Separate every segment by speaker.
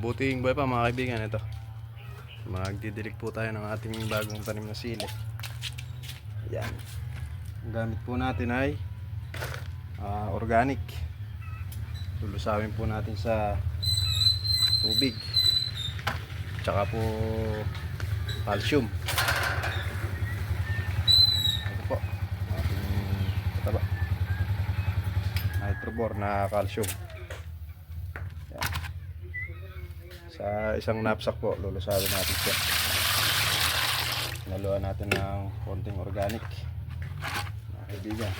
Speaker 1: Buting buhay pa mga kaibigan ito. Magdidilig po tayo ng ating bagong tanim na sili. Yan. Ang gamit po natin ay ah, organic. Lulusawin po natin sa tubig. Tsaka po calcium. Ito po. Ating kataba. Nitrobor na calcium. Yan. Sa isang knapsack po, lulusawin natin siya. Naluan natin ng konting organic. Mga kaibigan.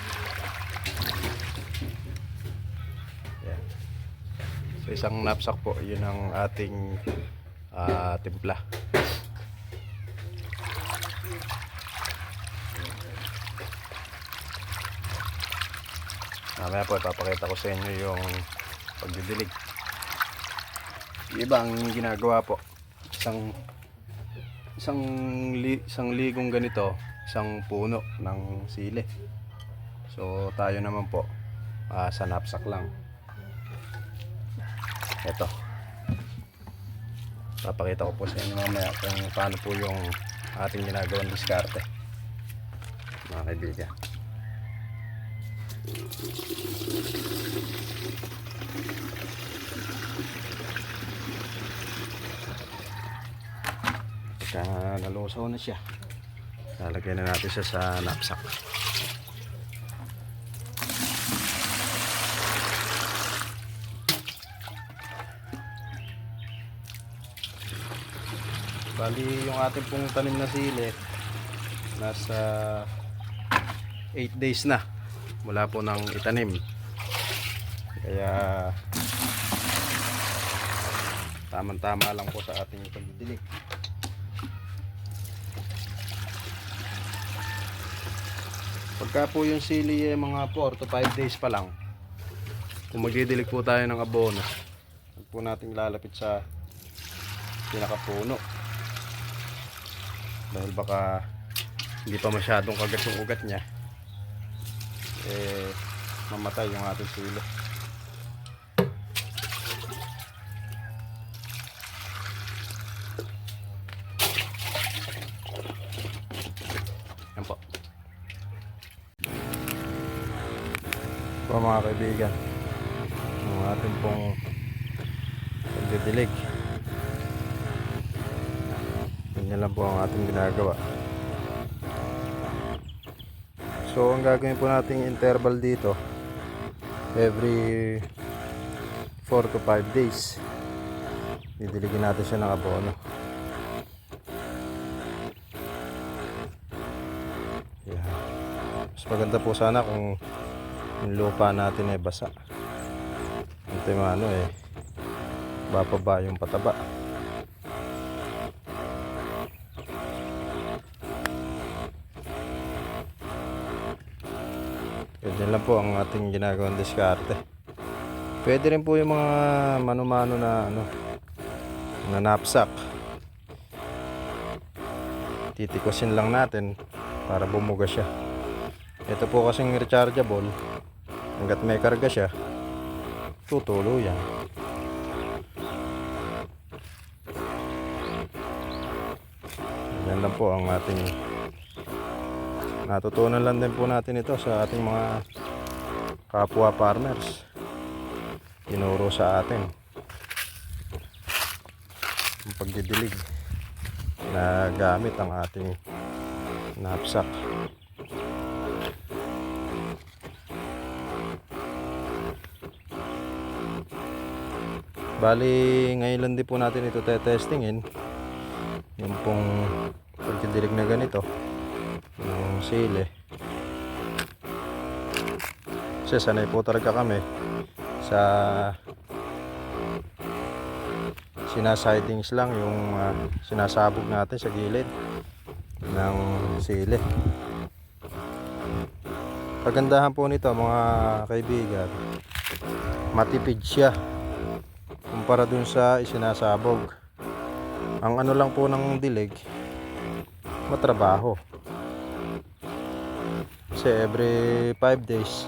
Speaker 1: Yan. Sa isang knapsack po, yun ang ating ah, timpla. Mamaya po, ipapakita ko sa inyo yung pagdidilig. Iba ang ginagawa po, isang isang li, isang ligong ganito, isang puno ng sili. So tayo naman po, ah, sa knapsack lang. Ito. Papakita ko po sa inyo mamaya kung paano po yung ating ginagawang diskarte. Mga kaibigan. Pagka nalusaw na siya, lalagyan na natin siya sa knapsack. Bali yung ating pong tanim na sili nasa 8 days na mula po ng itanim. Kaya tamang-tama lang po sa ating pagdidilig. Pagka po yung sili eh, mga 4 to 5 days pa lang, kung magdidilig po tayo ng abono, huwag po nating lalapit sa pinakapuno. Dahil baka hindi pa masyadong kagat yung ugat niya, eh, mamatay yung ating sili. Yan po. po mga kaibigan. Ang ating pong pagdidilig. Ganyan lang po ang ating ginagawa. So ang gagawin po nating interval dito every 4 to 5 days didiligin natin siya ng abono. Yeah. mas maganda po sana kung yung lupa natin ay basa ito yung ano eh bababa yung pataba Ganyan lang po ang ating ginagawang diskarte. Pwede rin po yung mga mano-mano na ano na knapsack. Titikusin lang natin para bumuga siya. Ito po kasing rechargeable. Hanggat may karga siya, tutulo yan. Yan lang po ang ating natutunan lang din po natin ito sa ating mga kapwa farmers. Tinuro sa atin ang pagdidilig na gamit ang ating knapsack. Bali, ngayon lang din po natin ito testingin. Yung pong pagdidilig na ganito. Yung sili. Kasi sanay po talaga kami sa sinasidings lang yung ah, sinasabog natin sa gilid ng sili. Kagandahan po nito mga kaibigan, matipid siya kumpara dun sa isinasabog. Ang ano lang po ng dilig, matrabaho. Kasi every 5 days,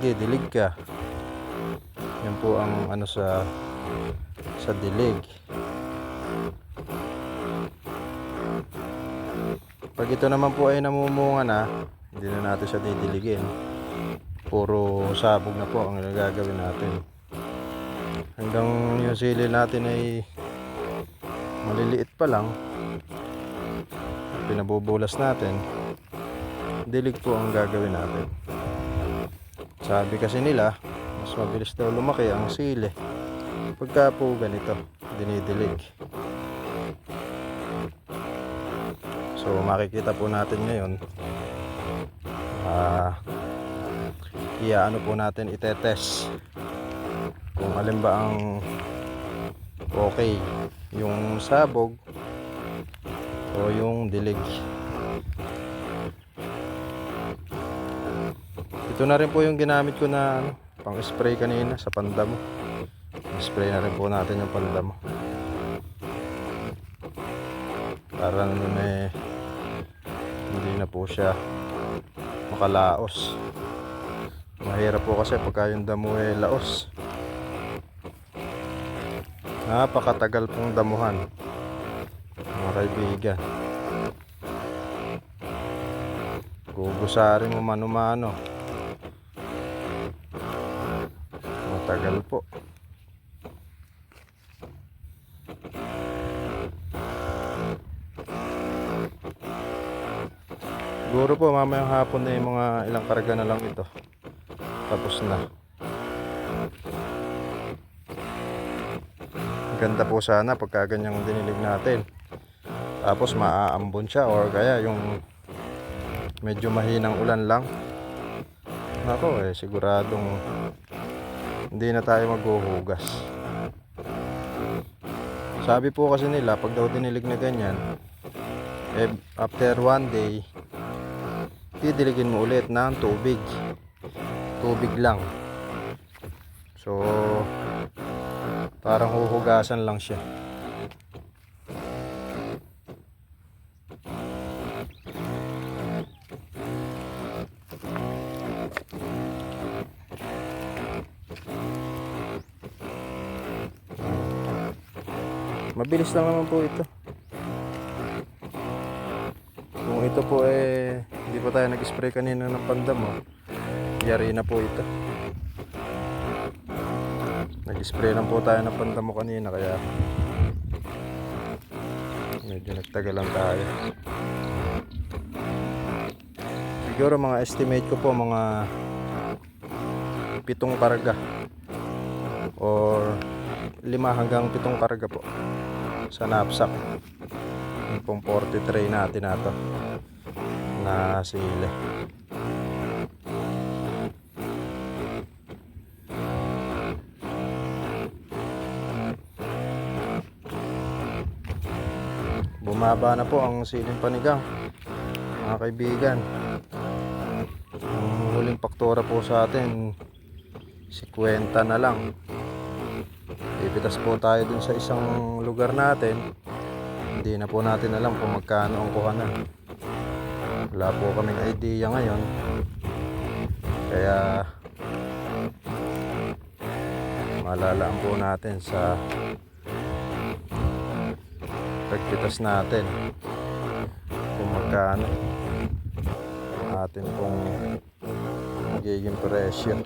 Speaker 1: didilig ka. Yan po ang ano sa sa dilig. Pag ito naman po ay namumunga na, hindi na natin siya didiligin. Puro sabog na po ang gagawin natin. Hanggang yung sili natin ay maliliit pa lang. Pinabubulas natin. Dilig po ang gagawin natin. Sabi kasi nila, mas mabilis daw lumaki ang sili. Pagka po ganito, dinidilig. So makikita po natin ngayon ah iya ano po natin itetest kung alin ba ang okay yung sabog o yung dilig. Ito na rin po yung ginamit ko na ano, pang spray kanina sa pandamo. Spray na rin po natin yung pandamo. Para naman eh hindi na po siya makalaos. Mahirap po kasi pagka yung damo ay laos napakatagal pong damuhan mga kaibigan gugusarin mo mano-mano matagal po Siguro po mamayang hapon na yung mga ilang karga na lang ito. Tapos na. Ganda po sana pagka ganyang dinilig natin. Tapos maaambon siya or kaya yung medyo mahinang ulan lang. Nako eh siguradong hindi na tayo maghuhugas. Sabi po kasi nila pag daw dinilig na ganyan eh, after one day didiligin mo ulit ng tubig tubig lang so parang huhugasan lang siya. Mabilis lang naman po ito. Kung ito po eh hindi pa tayo nag-spray kanina ng pandamo yari na po ito nag-spray lang po tayo ng pandamo kanina kaya medyo nagtagal lang tayo. Siguro mga estimate ko po mga pitong karga or lima hanggang pitong karga po sa knapsack. Yung pong 43 natin na to na sili bumaba na po ang siling panigang mga kaibigan. Ang huling paktora po sa atin 50 na lang. Ipitas po tayo dun sa isang lugar natin. Hindi na po natin alam kung magkano ang kuhanan wala po kaming idea ngayon. Kaya malalaan po natin sa pagpitas natin. Kung magkano. Atin pong magiging presyo.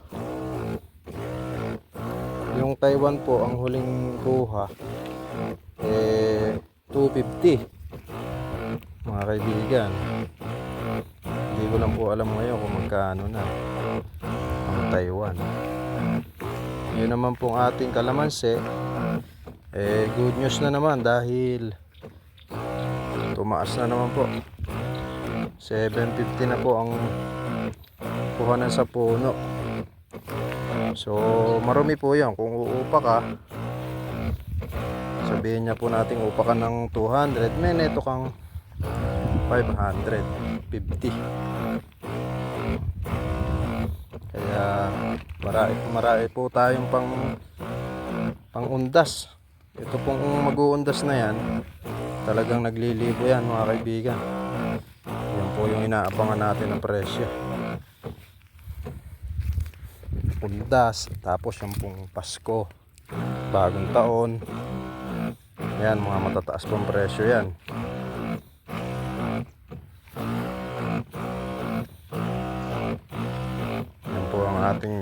Speaker 1: Yung Taiwan po ang huling kuha eh 250 mga kaibigan hindi ko lang po alam ngayon kung magkano na ang Taiwan. Yun naman pong ating kalamansi. Eh good news na naman dahil tumaas na naman po. 750 na po ang kuhanan sa puno. So marumi po yan kung uupa ka sabihin niya po natin upa ka ng 200 may neto kang 550 kaya marami, marami po tayong pang pang undas. Ito pong mag-uundas na yan talagang naglilibo yan mga kaibigan yan po yung inaabangan natin ng presyo pundas, tapos yung pong Pasko, bagong taon. Yan, mga matataas pong presyo yan. Yan po ang ating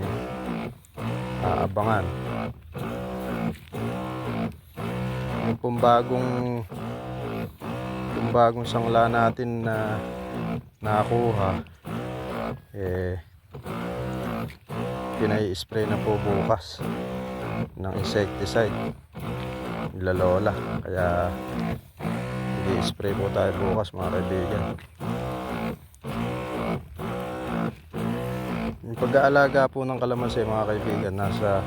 Speaker 1: aabangan. Yung pong bagong yung bagong sangla natin na nakuha eh pinai-spray na po bukas ng insecticide. Nila lola. Kaya i-spray po tayo bukas mga kaibigan. Yung pag-aalaga po ng kalamansi mga kaibigan nasa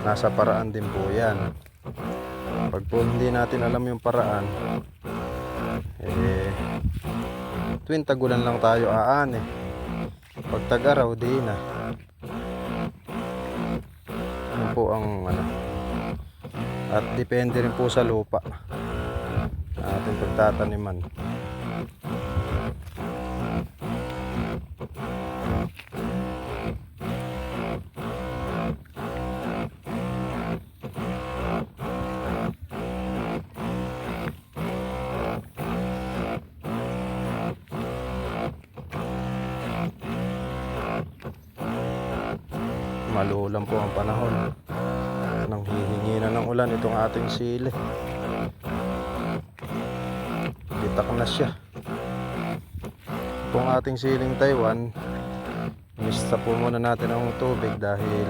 Speaker 1: nasa paraan din po yan. Pag po hindi natin alam yung paraan eh tuwing tagulan lang tayo aan eh. Pag tag-araw di na. Yun po ang ano? At depende rin po sa lupa. Ating pagtataniman malulang po ang panahon. Nang hihingi na ng ulan itong ating sili. Bitak na siya. Itong ating siling Taiwan mista po muna natin ang tubig dahil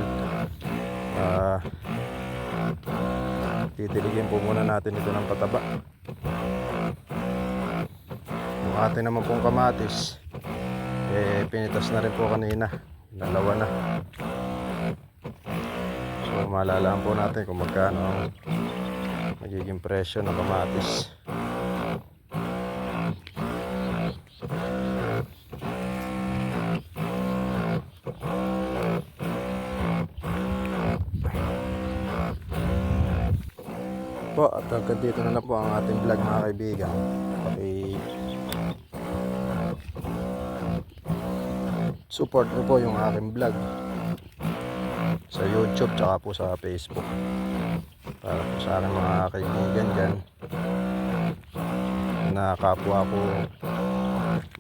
Speaker 1: ah titiligin po muna natin ito ng pataba. Yung ating naman pong kamatis eh pinitas na rin po kanina. Dalawa na So malalaan po natin kung magkano ang magiging presyo ng kamatis. Po, at hanggang dito na lang po ang ating vlog mga kaibigan. Paki support nyo po yung aking vlog sa YouTube tsaka po sa Facebook. Para po sa aking mga kaibigan dyan. Na kapwa ko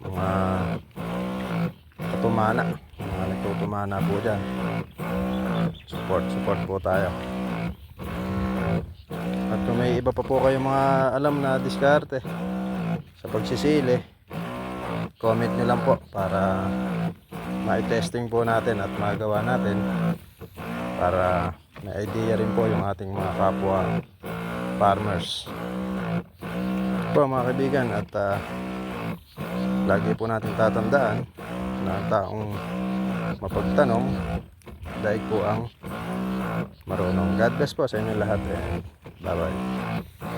Speaker 1: mga katumana. Mga nagtutumana po dyan. Support support po tayo. At kung may iba pa po kayong mga alam na diskarte sa pagsisili comment nyo lang po para ma-testing po natin at magawa natin para may idea rin po yung ating mga kapwa farmers. Po mga kaibigan at ah, lagi po natin tatandaan na taong mapagtanong dahil po ang marunong. God bless po sa inyo lahat and bye bye